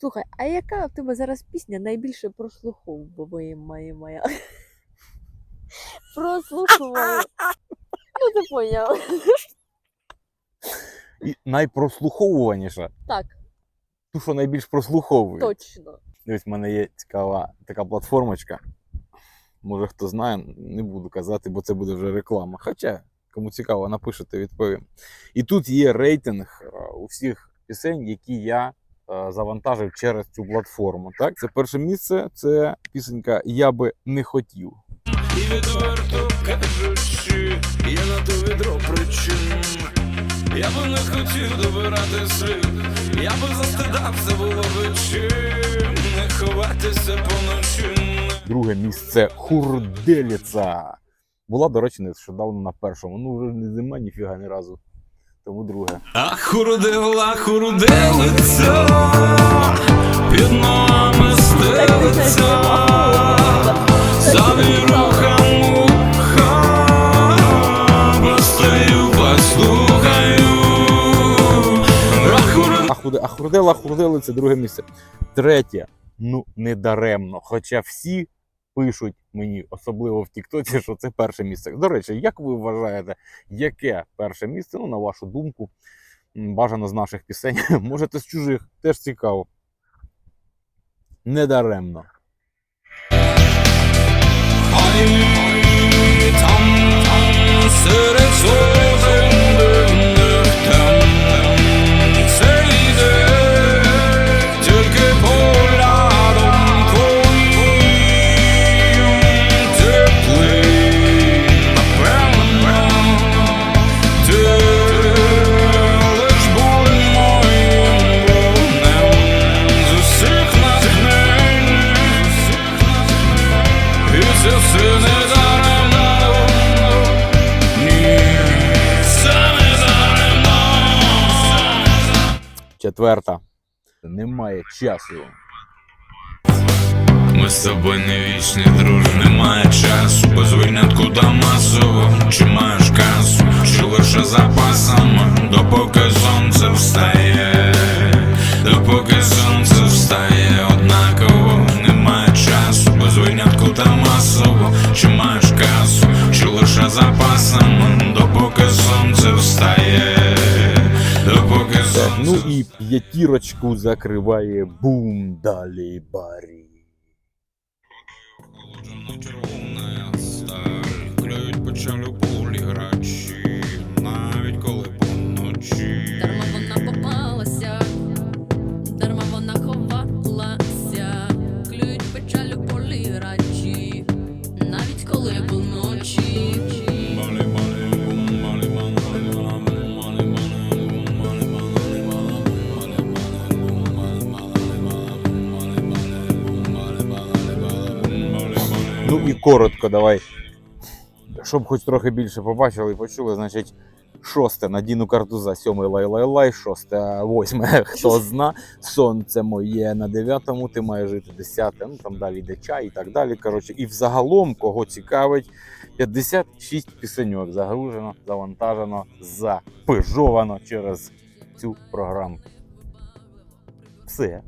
Слухай, а яка в тебе зараз пісня найбільше прослуховує моя моя? Прослуховує. Ну ти поняв. І найпрослуховуваніша, Так, ту, що найбільш прослуховує. точно. Ось в мене є цікава така платформочка. Може хто знає, не буду казати, бо це буде вже реклама. Хоча, кому цікаво, напишете, відповім. І тут є рейтинг е, усіх пісень, які я завантажив через цю платформу. Так, це перше місце, це пісенька Я би не хотів. І відверто кажучи, я на то відро причин. Я би не хотів добирати слід, я би застидався було би чим не ховатися поночі. Друге місце Хурделіца. Була, до речі, нещодавно на першому. Ну, вже не зима, ніфіга ні разу. Тому друге. Ах, хурудила, хурделиця, під ногами стелиться, самі рухам уха, постою, послухаю. Ах, хуруд- А, худе, а це друге місце. Третє, ну не даремно. Хоча всі пишуть мені, особливо в Тіктоці, що це перше місце. До речі, як ви вважаєте, яке перше місце? Ну, на вашу думку, бажано з наших пісень, можете з чужих, теж цікаво. Не Четверта. Немає часу. Ми з тобою не вічні, друж, немає часу, без винятку та масово, чи маєш касу, чи лише запасами, допоки сонце встає, допоки сонце встає, однаково немає часу, без винятку та масово, чи маєш касу, чи лише запасами, Так, ну і п'ятірочку закриває бум далі барі. Холоджена Ну і коротко давай. Щоб хоч трохи більше побачили і почули, значить, шосте Надіну Картуза, сьомий лай-лай-лай, шосте, восьме, хто зна, сонце моє на дев'ятому, ти маєш жити десяте, ну там далі йде чай і так далі. Коротше, і взагалом, кого цікавить, 56 пісеньок загружено, завантажено, запижовано через цю програму. Все.